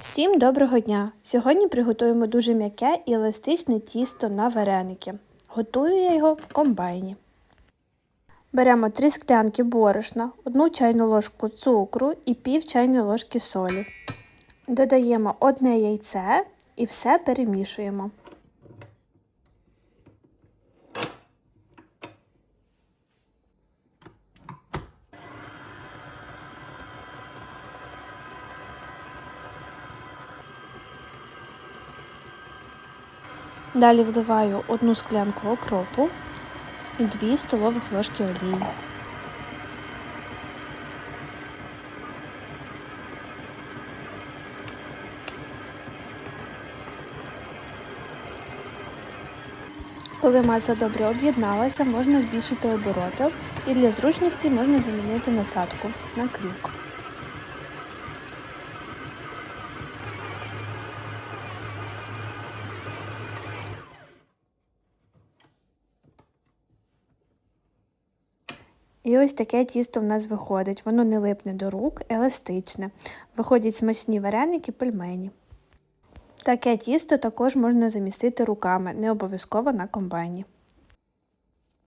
Всім доброго дня! Сьогодні приготуємо дуже м'яке і еластичне тісто на вареники. Готую я його в комбайні. Беремо 3 склянки борошна, 1 чайну ложку цукру і пів чайної ложки солі. Додаємо одне яйце і все перемішуємо. Далі вливаю одну склянку окропу і 2 столових ложки олії. Коли маса добре об'єдналася, можна збільшити обороти і для зручності можна замінити насадку на крюк. І ось таке тісто в нас виходить. Воно не липне до рук, еластичне. Виходять смачні вареники, пельмені. Таке тісто також можна замістити руками, не обов'язково на комбайні.